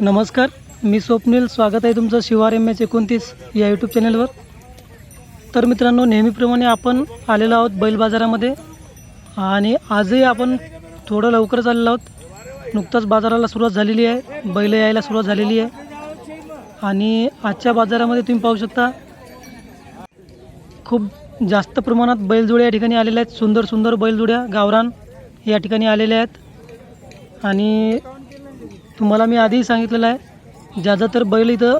नमस्कार मी स्वप्नील. स्वागत आहे तुमचं शिवार एम एच एकोणतीस या यूट्यूब चॅनलवर तर मित्रांनो नेहमीप्रमाणे आपण आलेलो आहोत बैल बाजारामध्ये आणि आजही आपण थोडं लवकरच आलेलो आहोत. नुकताच बाजाराला सुरुवात झालेली आहे बैल यायला सुरुवात झालेली आहे. आणि आजच्या बाजारामध्ये तुम्ही पाहू शकता खूप जास्त प्रमाणात बैलजोड्या या ठिकाणी आलेल्या आहेत. सुंदर सुंदर बैलजोड्या गावरान या ठिकाणी आलेल्या आहेत. आणि तुम्हाला मी आधीही सांगितलेलं आहे ज्यादा तर बैल इथं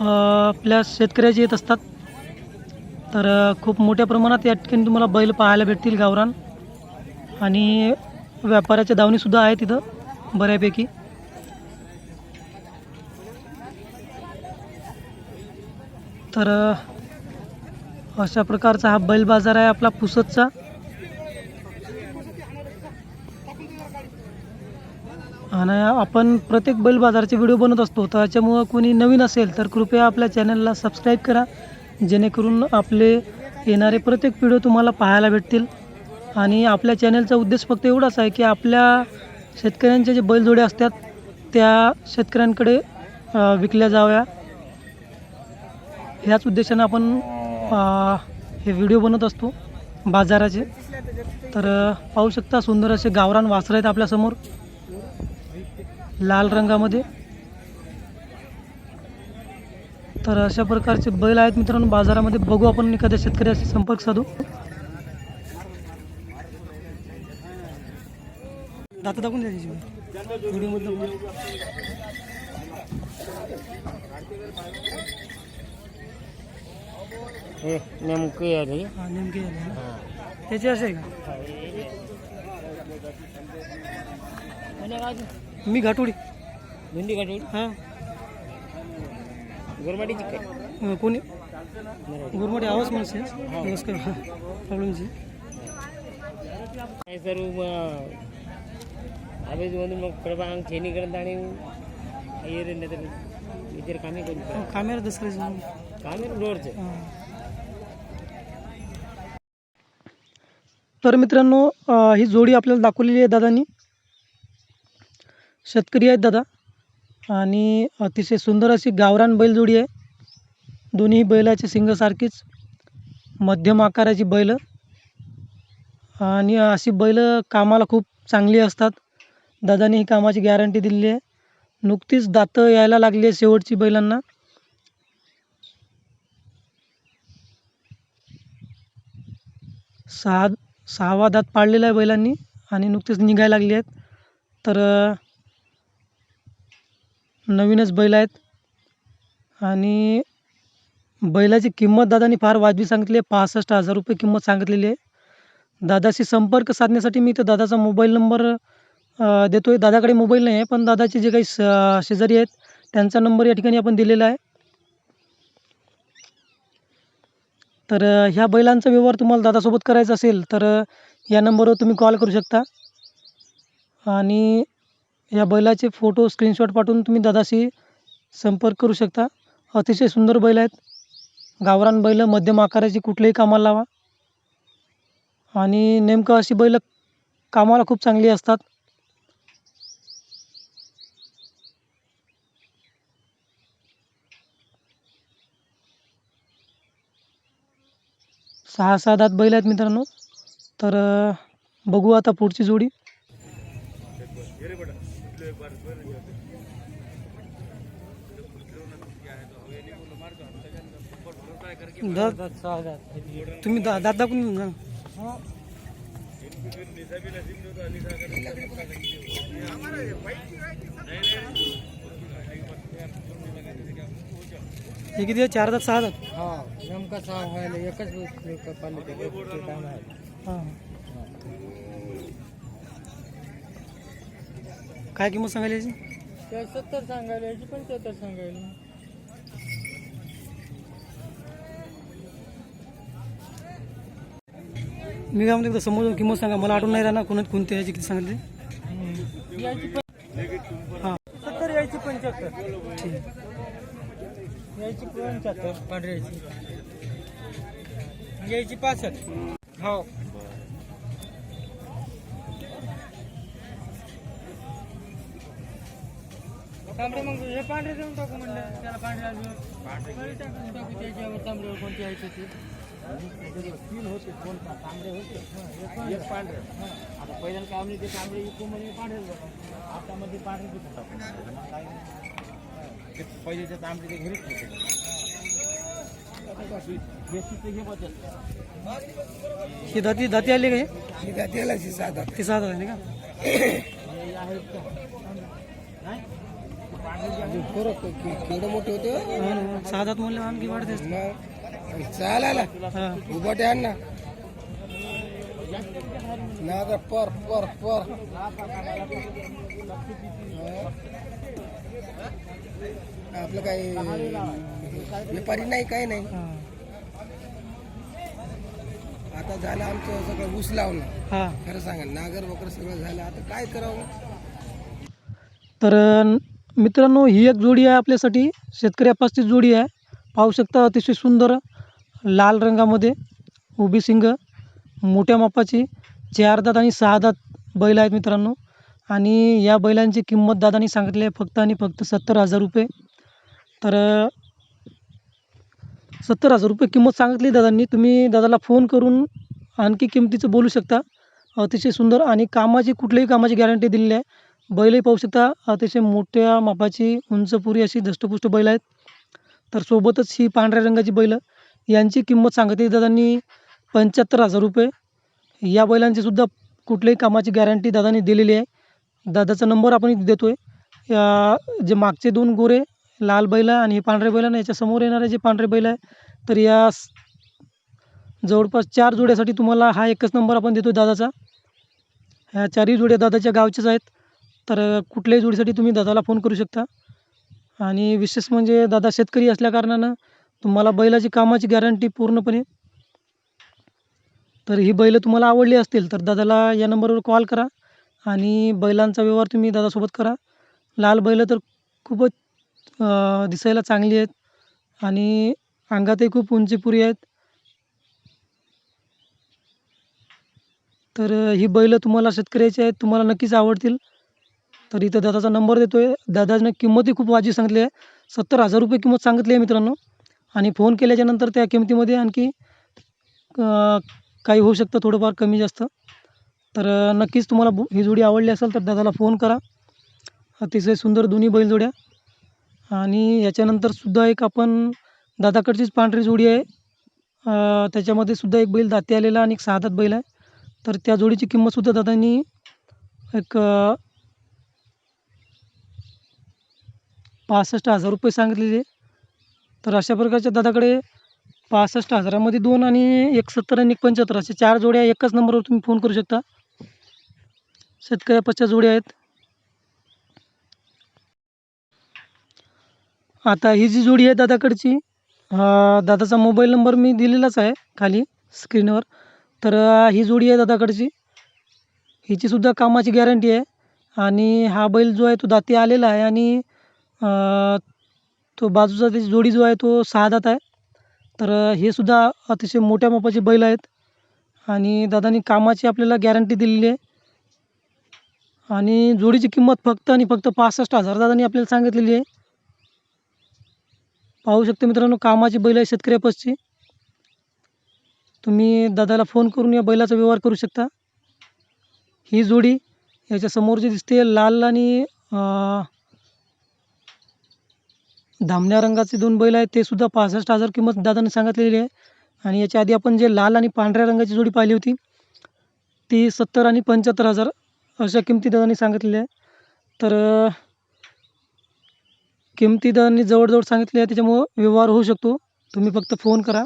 आपल्या शेतकऱ्याचे येत असतात. तर खूप मोठ्या प्रमाणात या ठिकाणी तुम्हाला बैल पाहायला भेटतील गावरान. आणि व्यापाराच्या दावणीसुद्धा आहेत इथं बऱ्यापैकी. तर अशा प्रकारचा हा बैल बाजार आहे आपला पुसदचा. आणि आपण प्रत्येक बैल बाजारचे व्हिडिओ बनवत असतो त्याच्यामुळं कोणी नवीन असेल तर कृपया आपल्या चॅनलला सबस्क्राईब करा जेणेकरून आपले येणारे प्रत्येक व्हिडिओ तुम्हाला पाहायला भेटतील. आणि आपल्या चॅनलचा उद्देश फक्त एवढाच आहे की आपल्या शेतकऱ्यांच्या जे बैलजोड्या असतात त्या शेतकऱ्यांकडे विकल्या जाव्या. ह्याच उद्देशानं आपण हे व्हिडिओ बनवत असतो बाजाराचे. तर पाहू शकता सुंदर असे गावरान वासरं आहेत आपल्यासमोर. लाल रंगामध्ये. तर अशा प्रकारचे बैल आहेत मित्रांनो बाजारामध्ये बघू आपण एखाद्या शेतकऱ्याशी संपर्क साधू. दाता दाखवून हे नेमकं आले हां नेमके त्याचे असे आहे का? मी घाटोडी. भेंडी काढून हां. गोरमाडीची काय? कोणी? गुरमटे आवाज म्हणसे नमस्कार. प्रॉब्लेमची काय सर्व आवेज मधून मग प्रभांग छेनी करत आणि इतर कामे करू. कॅमेरा दुसरे कामे डोरचं तर मित्रांनो ही जोडी आपल्याला दाखवलेली आहे दादांनी. शेतकरी आहेत दादा. आणि अतिशय सुंदर अशी गावरान बैलजोडी आहे. दोन्ही बैलाची सिंगसारखीच मध्यम आकाराची बैल. आणि अशी बैल कामाला खूप चांगली असतात. दादाने ही कामाची गॅरंटी दिलेली आहे. नुकतीच दातं यायला लागली आहे शेवटची बैलांना. सहा सहावा दात पाडलेला आहे बैलांनी आणि नुकतीच निघायला लागली आहेत. तर नवीनच बैल आहेत. आणि बैलाची किंमत दादानी फार वाजवी सांगितली आहे. पासष्ट हजार रुपये किंमत सांगितलेली आहे. दादाशी संपर्क साधण्यासाठी मी तर दादाचा मोबाईल नंबर देतो आहे दादाकडे मोबाईल नाही आहे पण दादाचे जे काही स शेजारी आहेत त्यांचा नंबर या ठिकाणी आपण दिलेला आहे. तर ह्या बैलांचा व्यवहार तुम्हाला दादासोबत करायचा असेल तर या नंबरवर तुम्ही कॉल करू शकता. आणि या बैलाचे फोटो स्क्रीनशॉट पाठवून तुम्ही दादाशी संपर्क करू शकता. अतिशय सुंदर बैल आहेत. गावरान बैल मध्यम आकाराची कुठल्याही कामाला लावा. आणि नेमकं अशी बैल कामाला खूप चांगली असतात. सहा सहा दात बैल आहेत मित्रांनो. तर बघू आता पुढची जोडी. दात तुम्ही दा दात दाखवून जा. हे किती आहे? चार दात सहा दात हा नेमका सहा व्हायला एकच पाहिजे काम आहे हां काय किंमत सांगायला याची त्या सत्तर सांगायला याची पंच्याहत्तर सांगायला मी काय म्हणतो एकदा समोर किंमत सांगा. मला आठवण नाही राहणार कोणा कोणत्या याची किती सांगितली? याची हां. सत्तर यायची पंच्याहत्तर. ठीक. यायची पंच्याहत्तर. पांढऱ्याची यायची पासष्ट. हो. तांबडे मग हे पांढरे देऊन टाकू म्हणलं. त्याला पांढरे पांढरे टाकून टाकू. त्याच्यावर तांबड्यावर कोणते यायचे ते तीन होते? दोन तांबडे होते एक पांढरे. आता पहिल्यांदा काय आम्ही ते तांबडे इकू म्हणजे पांढरे आता मध्ये पांढरे देतो टाकून ते पहिले ते तांबडे ते घरीच होते. हे दाती दाती आली काय ही? शी साधा ती सात का हे का? फरक के- केवढं मोठे होते म्हणलं आणखी वाढते चालायला उभटे आण ना पर पर पर. आपलं काही व्यापारी नाही काही नाही. आता झालं आमचं सगळं ऊस लावणं. हा. खरं सांगा नागर वगैरे सगळं झालं. आता काय करावं? तर मित्रांनो ही एक जोडी आहे आपल्यासाठी. शेतकरी आपासची जोडी आहे. पाहू शकता अतिशय सुंदर लाल रंगामध्ये उभी सिंग मोठ्या मापाची चार दात आणि सहा दात बैल आहेत मित्रांनो. आणि या बैलांची किंमत दादानी सांगितली आहे फक्त आणि फक्त सत्तर हजार रुपये. तर सत्तर हजार रुपये किंमत सांगितली दादांनी. तुम्ही दादाला फोन करून आणखी किमतीचं बोलू शकता. अतिशय सुंदर आणि कामाची कुठल्याही कामाची गॅरंटी दिलेली आहे. बैलही पाहू शकता. अतिशय मोठ्या मापाची उंचपुरी अशी धष्टपुष्ट बैल आहेत. तर सोबतच ही पांढऱ्या रंगाची बैलं. यांची किंमत सांगते दादांनी पंच्याहत्तर हजार रुपये. या बैलांची सुद्धा कुठल्याही कामाची गॅरंटी दादांनी दिलेली आहे. दादाचा नंबर आपण इथे देतो आहे जे मागचे दोन गोरे लाल बैल आहे आणि हे पांढरे बैल याच्यासमोर येणारे जे पांढरे बैल आहे तर या जवळपास चार जोड्यासाठी तुम्हाला हा एकच नंबर आपण देतो दादाचा. ह्या चारही जोड्या दादाच्या गावच्याच आहेत. तर कुठल्याही जोडीसाठी तुम्ही दादाला फोन करू शकता. आणि विशेष म्हणजे दादा शेतकरी असल्याकारणानं तुम्हाला बैलाची कामाची गॅरंटी पूर्णपणे. तर ही बैलं तुम्हाला आवडली असतील तर दादाला या नंबरवर कॉल करा आणि बैलांचा व्यवहार तुम्ही दादासोबत करा. लाल बैलं तर खूपच दिसायला चांगली आहेत आणि अंगातही खूप उंचीपुरी आहेत. तर ही बैलं तुम्हाला शेतकऱ्याची आहेत तुम्हाला नक्कीच आवडतील. तर इथं दादाचा नंबर देतो आहे दादाने किंमतही खूप वाजवी सांगितली आहे. सत्तर हजार रुपये किंमत सांगितली आहे मित्रांनो. आणि फोन केल्याच्यानंतर त्या किमतीमध्ये आणखी काही होऊ शकतं थोडंफार कमी जास्त. तर नक्कीच तुम्हाला ही जोडी आवडली असेल तर दादाला फोन करा. अतिशय सुंदर दोन्ही बैलजोड्या. आणि याच्यानंतर सुद्धा एक आपण दादाकडचीच पांढरी जोडी आहे. त्याच्यामध्ये सुद्धा एक बैल दाते आलेला आणि एक सहादात बैल आहे. तर त्या जोडीची किंमतसुद्धा दादांनी एक पासष्ट हजार रुपये सांगितलेले तर अशा प्रकारच्या दादाकडे पासष्ट हजारामध्ये दोन आणि एक सत्तर आणि एक पंच्याहत्तर असे चार जोड्या एकाच नंबरवर तुम्ही फोन करू शकता. शेतकऱ्या पश्चात जोड्या आहेत. आता ही जी जोडी आहे दादाकडची दादाचा मोबाईल नंबर मी दिलेलाच आहे खाली स्क्रीनवर. तर ही जोडी आहे दादाकडची. हिचीसुद्धा कामाची गॅरंटी आहे. आणि हा बैल जो आहे तो दाती आलेला आहे आणि तो बाजूचा त्याची जोडी जो आहे तो सहा दात आहे. तर हे सुद्धा अतिशय मोठ्या मापाचे बैल आहेत. आणि दादानी कामाची आपल्याला गॅरंटी दिलेली आहे. आणि जोडीची किंमत फक्त आणि फक्त पासष्ट हजार दादानी आपल्याला सांगितलेली आहे. पाहू शकता मित्रांनो कामाची बैल आहे शेतकऱ्यापासची. तुम्ही दादाला फोन करून या बैलाचा व्यवहार करू शकता. ही जोडी याच्या समोर जी दिसते लाल आणि धामण्या रंगाचे दोन बैल आहेत ते सुद्धा पासष्ट हजार किंमत दादाने सांगितलेली आहे. आणि याच्या आधी आपण जे लाल आणि पांढऱ्या रंगाची जोडी पाहिली होती ती सत्तर आणि पंच्याहत्तर हजार अशा किमती दादाने सांगितलेली आहे. तर किमती दादांनी जवळजवळ सांगितले आहे त्याच्यामुळं व्यवहार होऊ शकतो. तुम्ही फक्त फोन करा.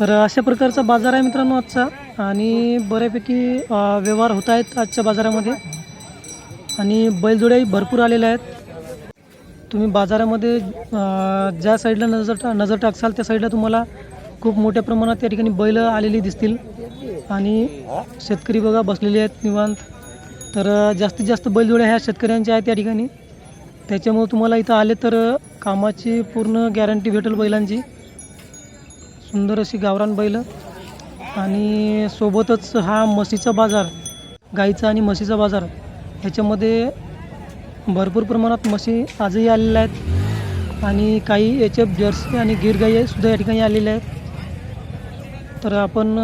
तर अशा प्रकारचा बाजार आहे मित्रांनो आजचा आणि बऱ्यापैकी व्यवहार होत आहेत आजच्या बाजारामध्ये. आणि बैलजोड्याही भरपूर आलेल्या आहेत. तुम्ही बाजारामध्ये ज्या साईडला नजर टा नजर टाकसाल त्या साईडला तुम्हाला खूप मोठ्या प्रमाणात त्या ठिकाणी बैल आलेली दिसतील. आणि शेतकरी बघा बसलेले आहेत निवांत. तर जास्तीत जास्त बैलजोड्या ह्या शेतकऱ्यांच्या आहेत त्या ठिकाणी. त्याच्यामुळे तुम्हाला इथं आले तर कामाची पूर्ण गॅरंटी भेटेल बैलांची. सुंदर अशी गावरान बैल. आणि सोबतच हा म्हशीचा बाजार गाईचा आणि म्हशीचा बाजार. ह्याच्यामध्ये भरपूर प्रमाणात म्हशी आजही आलेल्या आहेत. आणि काही एच एफ जर्सी आणि गिर गाई सुद्धा या ठिकाणी आलेल्या आहेत. तर आपण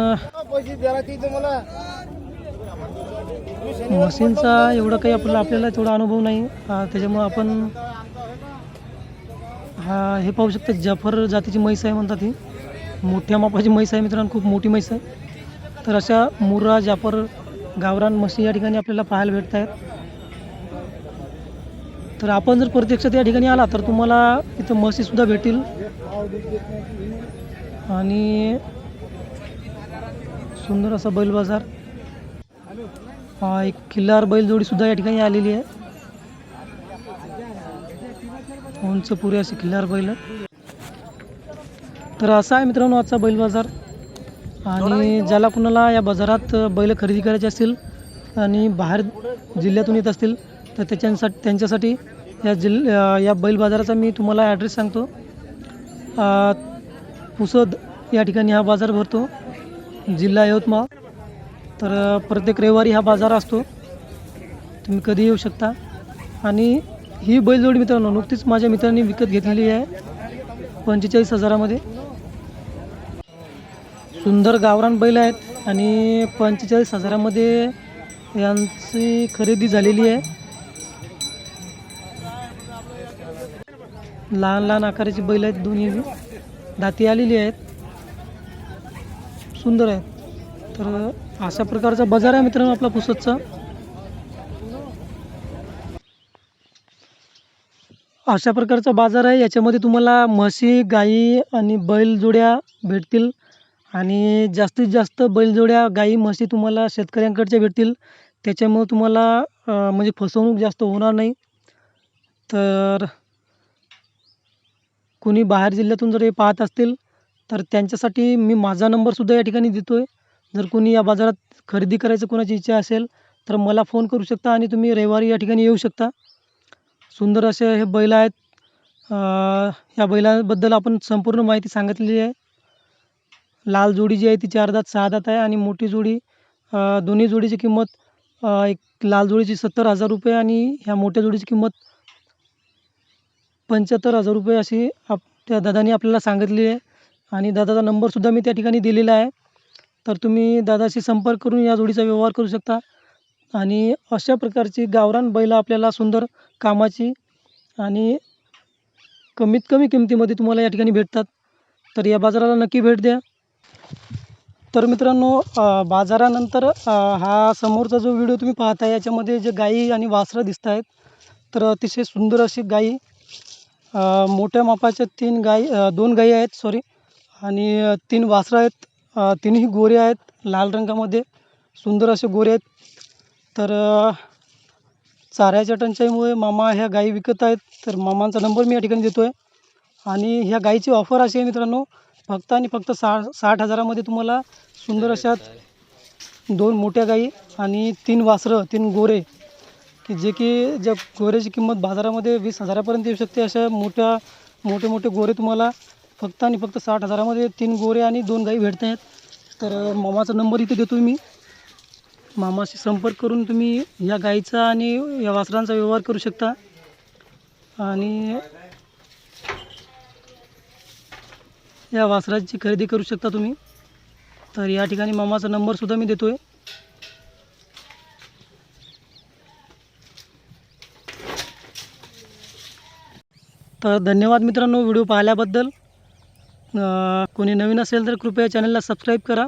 म्हशींचा एवढा काही आपल्याला आपल्याला तेवढा अनुभव नाही. त्याच्यामुळं आपण हा हे पाहू शकता जाफर जातीची म्हैस आहे म्हणतात ही. मोठ्या मापाची म्हैस आहे मित्रांनो खूप मोठी म्हैस आहे. तर अशा मुर्रा जाफर गावरान म्हशी या ठिकाणी आपल्याला पाहायला भेटत आहेत तर आपण जर प्रत्यक्षात या ठिकाणी आला तर तुम्हाला इथं म्हशीसुद्धा भेटतील. आणि सुंदर असा बैल बाजार. हा एक किल्लार बैलजोडीसुद्धा या ठिकाणी आलेली आहे. उंच पुरे असे किल्लार बैल. तर असा आहे मित्रांनो आजचा बैल बाजार. आणि ज्याला कुणाला या बाजारात बैल खरेदी करायचे असतील आणि बाहेर जिल्ह्यातून येत असतील तर त्याच्यासाठी त्यांच्यासाठी या जिल या बैल बाजाराचा मी तुम्हाला ॲड्रेस सांगतो. पुसद या ठिकाणी हा बाजार भरतो. जिल्हा यवतमाळ. तर प्रत्येक रविवारी हा बाजार असतो. तुम्ही कधी येऊ शकता. आणि ही बैलजोडी मित्रांनो नुकतीच माझ्या मित्रांनी विकत घेतलेली आहे. पंचेचाळीस हजारामध्ये. सुंदर गावरान बैल आहेत. आणि पंचेचाळीस हजारामध्ये यांची खरेदी झालेली आहे. लहान लहान आकाराची बैल आहेत दोन्ही दाती आलेली आहेत. सुंदर आहेत. तर अशा प्रकारचा बाजार आहे मित्रांनो आपला पुसदचा अशा प्रकारचा बाजार आहे. याच्यामध्ये तुम्हाला म्हशी गाई आणि बैलजोड्या भेटतील. आणि जास्तीत जास्त बैलजोड्या गाई म्हशी तुम्हाला शेतकऱ्यांकडच्या भेटतील. त्याच्यामुळं तुम्हाला म्हणजे फसवणूक जास्त होणार नाही. तर कुणी बाहेर जिल्ह्यातून जर हे पाहत असतील तर त्यांच्यासाठी मी माझा नंबरसुद्धा या ठिकाणी देतो आहे जर कुणी या बाजारात खरेदी करायचं कोणाची इच्छा असेल तर मला फोन करू शकता आणि तुम्ही रविवारी या ठिकाणी येऊ शकता. सुंदर असे हे बैल आहेत. या बैलाबद्दल आपण संपूर्ण माहिती सांगितलेली आहे. लाल जोडी जी आहे ती चार दात सहा दात आहे आणि मोठी जोडी दोन्ही जोडीची किंमत एक लाल जोडीची सत्तर हजार रुपये आणि ह्या मोठ्या जोडीची किंमत पंच्याहत्तर हजार रुपये अशी आप त्या दादाने आपल्याला सांगितली आहे. आणि दादाचा नंबरसुद्धा मी त्या ठिकाणी दिलेला आहे. तर तुम्ही दादाशी संपर्क करून या जोडीचा व्यवहार करू शकता. आणि अशा प्रकारची गावरान बैलं आपल्याला सुंदर कामाची आणि कमीत कमी किमतीमध्ये तुम्हाला या ठिकाणी भेटतात. तर या बाजाराला नक्की भेट द्या. तर मित्रांनो बाजारानंतर हा समोरचा जो व्हिडिओ तुम्ही पाहताय याच्यामध्ये जे गाई आणि वासरं दिसत आहेत तर अतिशय सुंदर अशी गाई मोठ्या मापाच्या तीन गाई दोन गाई आहेत सॉरी आणि तीन वासरं आहेत. तीनही तिन्ही गोरे आहेत लाल रंगामध्ये. सुंदर असे गोरे आहेत. तर चाऱ्याच्या टंचाईमुळे मामा ह्या गाई विकत आहेत. तर मामांचा नंबर मी या ठिकाणी देतो आहे आणि ह्या गाईची ऑफर अशी आहे मित्रांनो फक्त आणि फक्त सा साठ हजारामध्ये तुम्हाला सुंदर अशा दोन मोठ्या गाई आणि तीन वासरं तीन गोरे की जे की ज्या गोऱ्याची किंमत बाजारामध्ये वीस हजारापर्यंत येऊ शकते अशा मोठ्या मोठे मोठे गोरे तुम्हाला फक्त आणि फक्त साठ हजारामध्ये तीन गोरे आणि दोन गाई भेटत आहेत. तर मामाचा नंबर इथे देतो मी. मामाशी संपर्क करून तुम्ही या गाईचा आणि या वासरांचा व्यवहार करू शकता. आणि या वासराची खरेदी करू शकता तुम्ही. तर या ठिकाणी मामाचा नंबरसुद्धा मी देतो आहे तर धन्यवाद मित्रांनो व्हिडिओ पाहिल्याबद्दल. कोणी नवीन असेल तर कृपया चॅनलला सबस्क्राईब करा.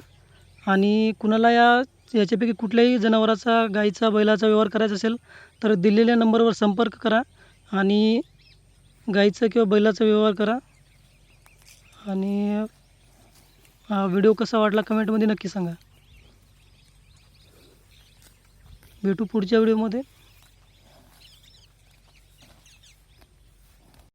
आणि कुणाला या याच्यापैकी कुठल्याही जनावराचा गाईचा बैलाचा व्यवहार करायचा असेल तर दिलेल्या नंबरवर संपर्क करा. आणि गाईचा किंवा बैलाचा व्यवहार करा. आणि व्हिडिओ कसा वाटला कमेंटमध्ये नक्की सांगा. भेटू पुढच्या व्हिडिओमध्ये.